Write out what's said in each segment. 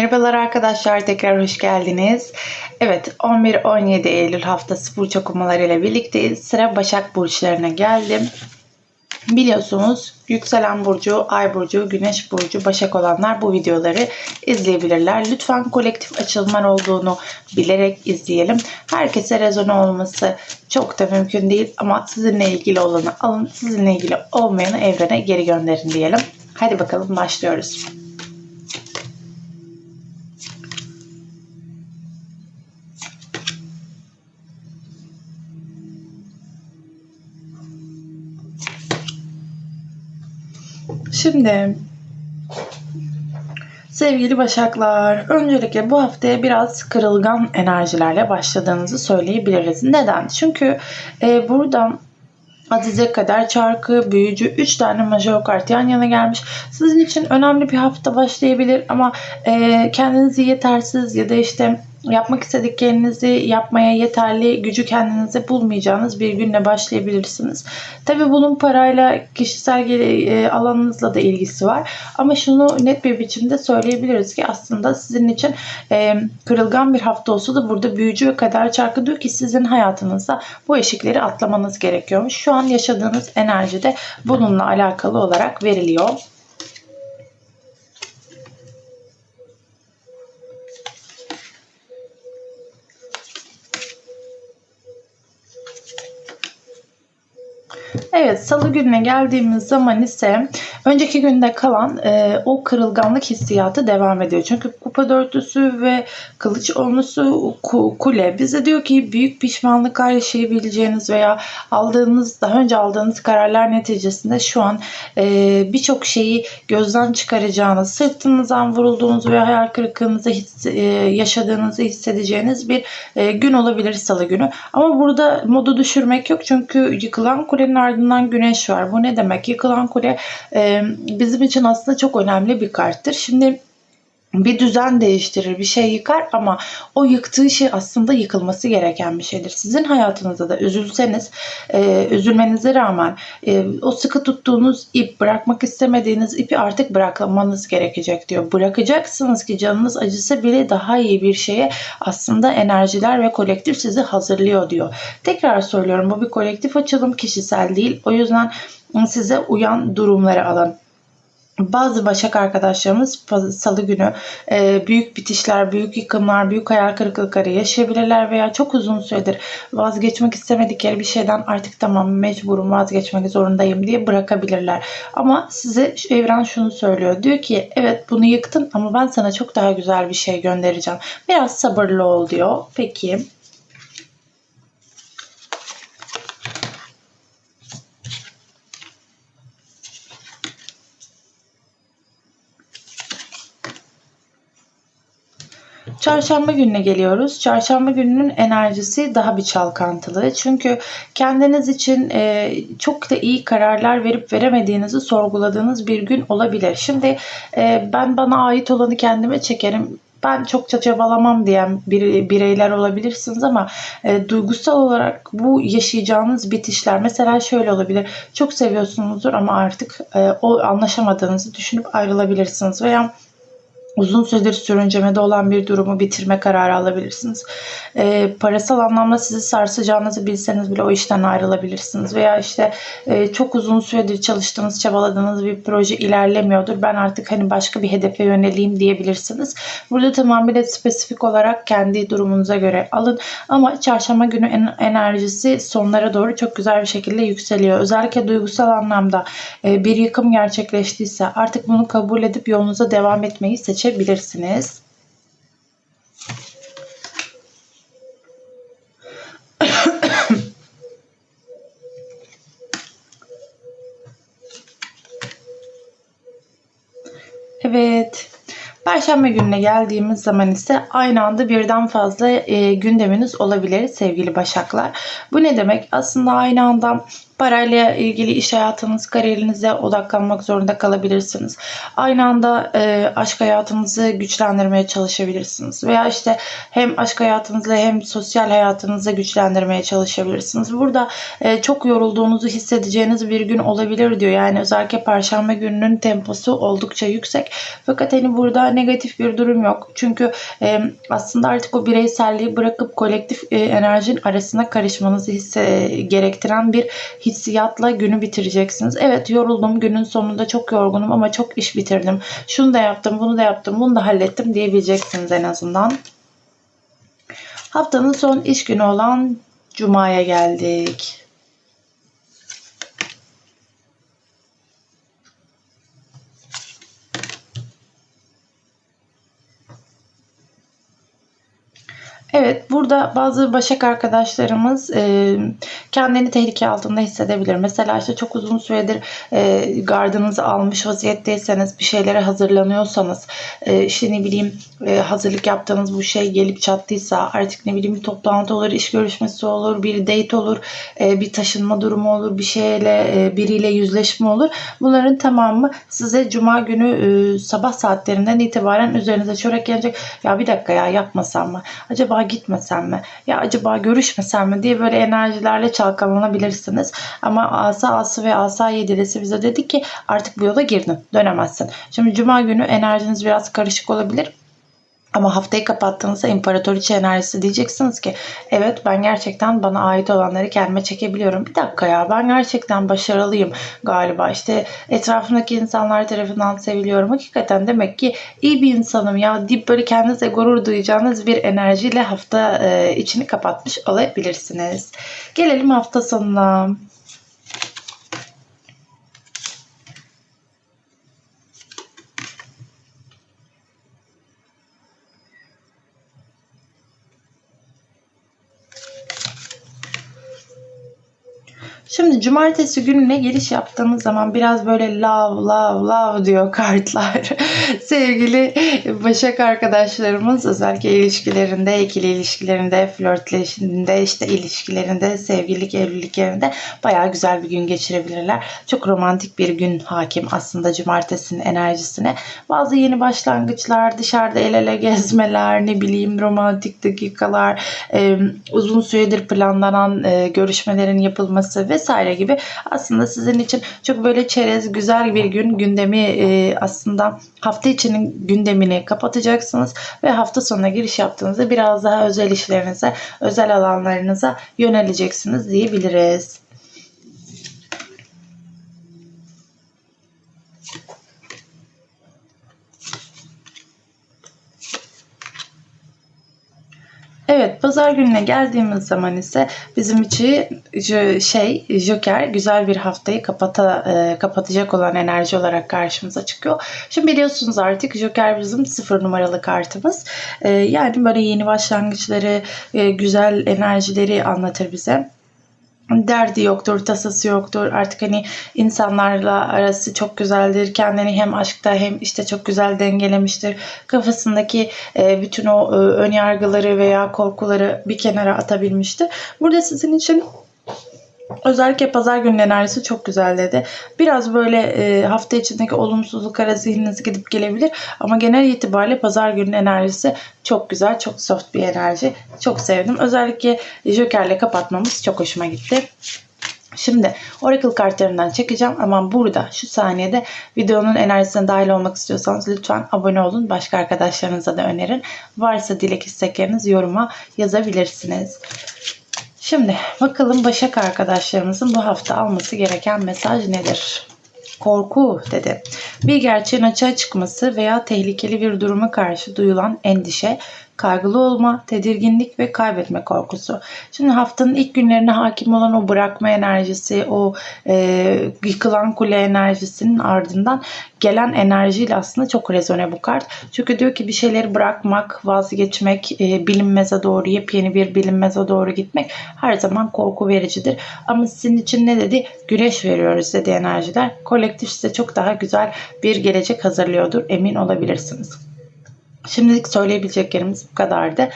Merhabalar arkadaşlar tekrar hoş geldiniz. Evet 11-17 Eylül haftası burç okumaları ile birlikteyiz. Sıra Başak burçlarına geldim. Biliyorsunuz yükselen burcu, ay burcu, güneş burcu, başak olanlar bu videoları izleyebilirler. Lütfen kolektif açılımlar olduğunu bilerek izleyelim. Herkese rezone olması çok da mümkün değil ama sizinle ilgili olanı alın, sizinle ilgili olmayanı evrene geri gönderin diyelim. Hadi bakalım başlıyoruz. Şimdi sevgili Başaklar, öncelikle bu haftaya biraz kırılgan enerjilerle başladığınızı söyleyebiliriz. Neden? Çünkü e, burada Azize kadar çarkı, büyücü 3 tane major kart yan yana gelmiş. Sizin için önemli bir hafta başlayabilir ama e, kendinizi yetersiz ya da işte yapmak istediklerinizi yapmaya yeterli gücü kendinize bulmayacağınız bir günle başlayabilirsiniz. Tabi bunun parayla kişisel e, alanınızla da ilgisi var. Ama şunu net bir biçimde söyleyebiliriz ki aslında sizin için e, kırılgan bir hafta olsa da burada büyücü ve kader çarkı diyor ki sizin hayatınızda bu eşikleri atlamanız gerekiyormuş. Şu an yaşadığınız enerji de bununla alakalı olarak veriliyor. Evet salı gününe geldiğimiz zaman ise önceki günde kalan e, o kırılganlık hissiyatı devam ediyor. Çünkü kupa dörtlüsü ve kılıç onlusu kule bize diyor ki büyük pişmanlıklar yaşayabileceğiniz veya aldığınız daha önce aldığınız kararlar neticesinde şu an e, birçok şeyi gözden çıkaracağınız, sırtınızdan vurulduğunuz veya hayal kırıklığınızı his, e, yaşadığınızı hissedeceğiniz bir e, gün olabilir salı günü. Ama burada modu düşürmek yok çünkü yıkılan kulenin ardından güneş var. Bu ne demek? Yıkılan kule e, bizim için aslında çok önemli bir karttır. Şimdi bir düzen değiştirir, bir şey yıkar ama o yıktığı şey aslında yıkılması gereken bir şeydir. Sizin hayatınızda da üzülseniz, e, üzülmenize rağmen e, o sıkı tuttuğunuz ip, bırakmak istemediğiniz ipi artık bırakmanız gerekecek diyor. Bırakacaksınız ki canınız acısa bile daha iyi bir şeye aslında enerjiler ve kolektif sizi hazırlıyor diyor. Tekrar söylüyorum bu bir kolektif açılım, kişisel değil. O yüzden size uyan durumları alın. Bazı Başak arkadaşlarımız salı günü e, büyük bitişler, büyük yıkımlar, büyük hayal kırıklıkları yaşayabilirler veya çok uzun süredir vazgeçmek istemedikleri bir şeyden artık tamam mecburum vazgeçmek zorundayım diye bırakabilirler. Ama size evren şunu söylüyor. Diyor ki evet bunu yıktın ama ben sana çok daha güzel bir şey göndereceğim. Biraz sabırlı ol diyor. Peki. Çarşamba gününe geliyoruz. Çarşamba gününün enerjisi daha bir çalkantılı. Çünkü kendiniz için e, çok da iyi kararlar verip veremediğinizi sorguladığınız bir gün olabilir. Şimdi e, ben bana ait olanı kendime çekerim ben çokça çabalamam diyen bir, bireyler olabilirsiniz ama e, duygusal olarak bu yaşayacağınız bitişler mesela şöyle olabilir. Çok seviyorsunuzdur ama artık e, o anlaşamadığınızı düşünüp ayrılabilirsiniz veya uzun süredir sürüncemede olan bir durumu bitirme kararı alabilirsiniz. E, parasal anlamda sizi sarsacağınızı bilseniz bile o işten ayrılabilirsiniz. Veya işte e, çok uzun süredir çalıştığınız, çabaladığınız bir proje ilerlemiyordur. Ben artık hani başka bir hedefe yöneleyim diyebilirsiniz. Burada tamamıyla spesifik olarak kendi durumunuza göre alın. Ama çarşamba günü enerjisi sonlara doğru çok güzel bir şekilde yükseliyor. Özellikle duygusal anlamda e, bir yıkım gerçekleştiyse artık bunu kabul edip yolunuza devam etmeyi seçebilirsiniz seçebilirsiniz. evet. Perşembe gününe geldiğimiz zaman ise aynı anda birden fazla e, gündeminiz olabilir sevgili başaklar. Bu ne demek? Aslında aynı anda Parayla ilgili iş hayatınız, kariyerinize odaklanmak zorunda kalabilirsiniz. Aynı anda e, aşk hayatınızı güçlendirmeye çalışabilirsiniz. Veya işte hem aşk hayatınızı hem sosyal hayatınızı güçlendirmeye çalışabilirsiniz. Burada e, çok yorulduğunuzu hissedeceğiniz bir gün olabilir diyor. Yani özellikle perşembe gününün temposu oldukça yüksek. Fakat hani burada negatif bir durum yok. Çünkü e, aslında artık o bireyselliği bırakıp kolektif e, enerjinin arasına karışmanızı hisse, gerektiren bir hissiyatla günü bitireceksiniz. Evet yoruldum günün sonunda çok yorgunum ama çok iş bitirdim. Şunu da yaptım bunu da yaptım bunu da hallettim diyebileceksiniz en azından. Haftanın son iş günü olan Cuma'ya geldik. Evet, burada bazı başak arkadaşlarımız e, kendini tehlike altında hissedebilir. Mesela işte çok uzun süredir e, gardınızı almış vaziyetteyseniz, bir şeylere hazırlanıyorsanız, e, işte ne bileyim e, hazırlık yaptığınız bu şey gelip çattıysa, artık ne bileyim bir toplantı olur, iş görüşmesi olur, bir date olur, e, bir taşınma durumu olur, bir şeyle e, biriyle yüzleşme olur. Bunların tamamı size Cuma günü e, sabah saatlerinden itibaren üzerinize çörek gelecek. Ya bir dakika ya yapmasam mı? Acaba gitmesem mi? Ya acaba görüşmesem mi diye böyle enerjilerle çalkalanabilirsiniz. Ama asa ası ve asa yedilisi bize dedi ki artık bu yola girdin. Dönemezsin. Şimdi cuma günü enerjiniz biraz karışık olabilir. Ama haftayı kapattığınızda imparatoriçe enerjisi diyeceksiniz ki evet ben gerçekten bana ait olanları kendime çekebiliyorum. Bir dakika ya ben gerçekten başarılıyım galiba. İşte etrafımdaki insanlar tarafından seviliyorum. Hakikaten demek ki iyi bir insanım ya deyip böyle kendinize gurur duyacağınız bir enerjiyle hafta e, içini kapatmış olabilirsiniz. Gelelim hafta sonuna. Şimdi cumartesi gününe giriş yaptığımız zaman biraz böyle love love love diyor kartlar. Sevgili Başak arkadaşlarımız özellikle ilişkilerinde, ikili ilişkilerinde, flörtleşinde, işte ilişkilerinde, sevgililik, evliliklerinde bayağı güzel bir gün geçirebilirler. Çok romantik bir gün hakim aslında cumartesinin enerjisine. Bazı yeni başlangıçlar, dışarıda el ele gezmeler, ne bileyim romantik dakikalar, uzun süredir planlanan görüşmelerin yapılması ve vesaire gibi aslında sizin için çok böyle çerez güzel bir gün gündemi e, aslında hafta içinin gündemini kapatacaksınız ve hafta sonuna giriş yaptığınızda biraz daha özel işlerinize, özel alanlarınıza yöneleceksiniz diyebiliriz. Evet pazar gününe geldiğimiz zaman ise bizim için şey Joker güzel bir haftayı kapata, e, kapatacak olan enerji olarak karşımıza çıkıyor. Şimdi biliyorsunuz artık Joker bizim sıfır numaralı kartımız. E, yani böyle yeni başlangıçları, e, güzel enerjileri anlatır bize derdi yoktur, tasası yoktur. Artık hani insanlarla arası çok güzeldir. Kendini hem aşkta hem işte çok güzel dengelemiştir. Kafasındaki e, bütün o e, ön yargıları veya korkuları bir kenara atabilmiştir. Burada sizin için Özellikle pazar günü enerjisi çok güzel dedi. Biraz böyle e, hafta içindeki olumsuzluklara zihniniz gidip gelebilir. Ama genel itibariyle pazar günü enerjisi çok güzel, çok soft bir enerji. Çok sevdim. Özellikle Joker'le kapatmamız çok hoşuma gitti. Şimdi Oracle kartlarından çekeceğim ama burada şu saniyede videonun enerjisine dahil olmak istiyorsanız lütfen abone olun. Başka arkadaşlarınıza da önerin. Varsa dilek istekleriniz yoruma yazabilirsiniz. Şimdi bakalım Başak arkadaşlarımızın bu hafta alması gereken mesaj nedir? Korku dedi. Bir gerçeğin açığa çıkması veya tehlikeli bir duruma karşı duyulan endişe, kaygılı olma, tedirginlik ve kaybetme korkusu. Şimdi haftanın ilk günlerine hakim olan o bırakma enerjisi, o e, yıkılan kule enerjisinin ardından gelen enerjiyle aslında çok rezone bu kart. Çünkü diyor ki bir şeyleri bırakmak, vazgeçmek, e, bilinmeze doğru, yepyeni bir bilinmeze doğru gitmek her zaman korku vericidir. Ama sizin için ne dedi? Güneş veriyoruz dedi enerjiler. Kolektif size çok daha güzel bir gelecek hazırlıyordur. Emin olabilirsiniz. Şimdilik söyleyebileceklerimiz bu kadardı.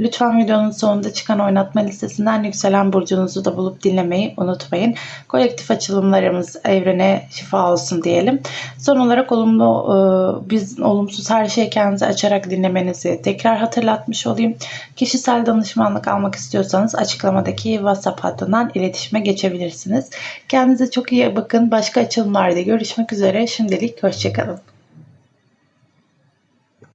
Lütfen videonun sonunda çıkan oynatma listesinden yükselen burcunuzu da bulup dinlemeyi unutmayın. Kolektif açılımlarımız evrene şifa olsun diyelim. Son olarak olumlu e, biz olumsuz her şeyi kendinize açarak dinlemenizi tekrar hatırlatmış olayım. Kişisel danışmanlık almak istiyorsanız açıklamadaki WhatsApp hattından iletişime geçebilirsiniz. Kendinize çok iyi bakın. Başka açılımlarda görüşmek üzere. Şimdilik hoşçakalın.